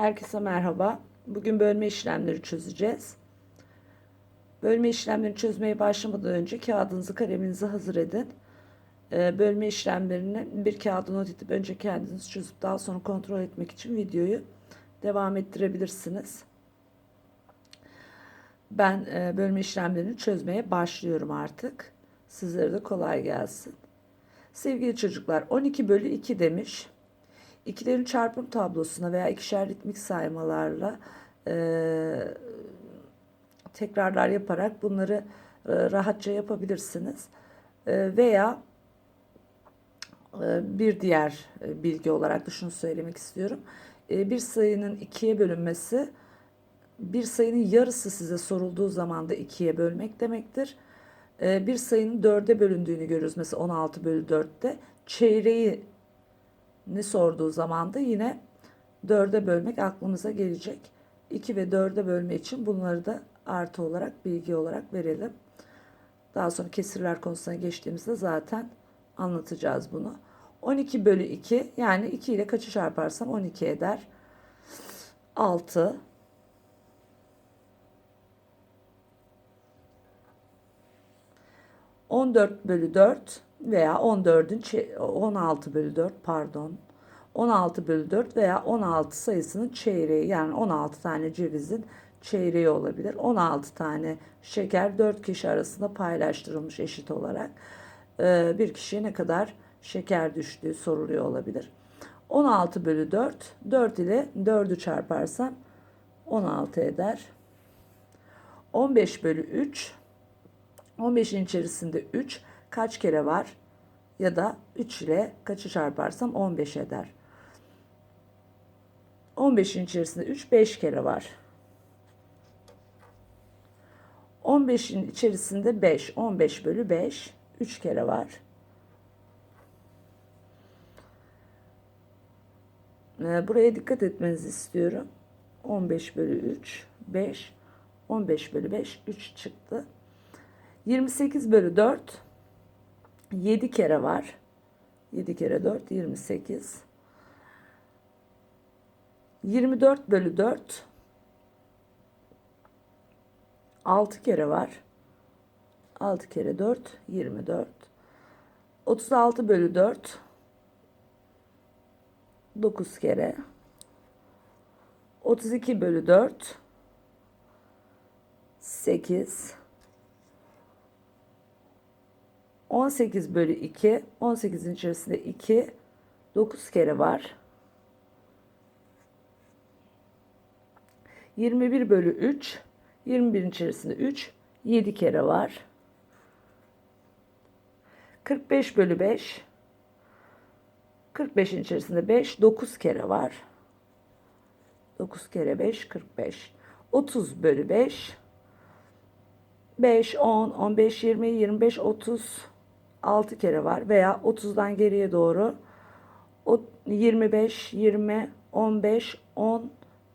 Herkese merhaba. Bugün bölme işlemleri çözeceğiz. Bölme işlemlerini çözmeye başlamadan önce kağıdınızı, kaleminizi hazır edin. Ee, Bölme işlemlerini bir kağıda not edip önce kendiniz çözüp daha sonra kontrol etmek için videoyu devam ettirebilirsiniz. Ben e, bölme işlemlerini çözmeye başlıyorum artık. Sizlere de kolay gelsin. Sevgili çocuklar 12 bölü 2 demiş. İkilerin çarpım tablosuna veya ikişer ritmik saymalarla e, tekrarlar yaparak bunları e, rahatça yapabilirsiniz. E, veya e, bir diğer e, bilgi olarak da şunu söylemek istiyorum. E, bir sayının ikiye bölünmesi bir sayının yarısı size sorulduğu zaman da ikiye bölmek demektir. E, bir sayının dörde bölündüğünü görürüz. Mesela 16 bölü 4'te. Çeyreği ne sorduğu zaman da yine dörde bölmek aklımıza gelecek. 2 ve 4'e bölme için bunları da artı olarak bilgi olarak verelim. Daha sonra kesirler konusuna geçtiğimizde zaten anlatacağız bunu. 12 bölü 2 yani 2 ile kaçı çarparsam 12 eder. 6 14 bölü 4 veya 14'ün 16 bölü 4 pardon 16 bölü 4 veya 16 sayısının çeyreği yani 16 tane cevizin çeyreği olabilir. 16 tane şeker 4 kişi arasında paylaştırılmış eşit olarak. Ee, bir kişiye ne kadar şeker düştüğü soruluyor olabilir. 16 bölü 4 4 ile 4'ü çarparsam 16 eder. 15 bölü 3 15'in içerisinde 3 kaç kere var? Ya da 3 ile kaçı çarparsam 15 eder. 15'in içerisinde 3 5 kere var. 15'in içerisinde 5. 15 bölü 5. 3 kere var. Ee, Buraya dikkat etmenizi istiyorum. 15 bölü 3. 5. 15 bölü 5. 3 çıktı. 28 bölü 4 7 kere var. 7 kere 4 28. 24 bölü 4 6 kere var. 6 kere 4 24. 36 bölü 4 9 kere. 32 bölü 4 8 18 bölü 2 18'in içerisinde 2 9 kere var. 21 bölü 3 21'in içerisinde 3 7 kere var. 45 bölü 5 45'in içerisinde 5 9 kere var. 9 kere 5 45. 30 bölü 5 5 10 15 20 25 30 6 kere var veya 30'dan geriye doğru 25 20 15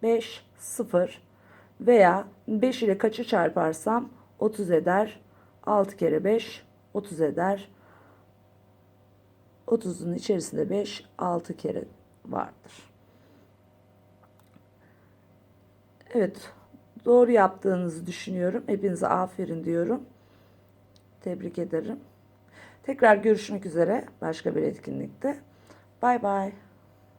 15 0 veya 5 ile kaçı çarparsam 30 eder. 6 kere 5 30 eder. 30'un içerisinde 5 6 kere vardır. Evet, doğru yaptığınızı düşünüyorum. Hepinize aferin diyorum. Tebrik ederim. Tekrar görüşmek üzere başka bir etkinlikte. Bay bay.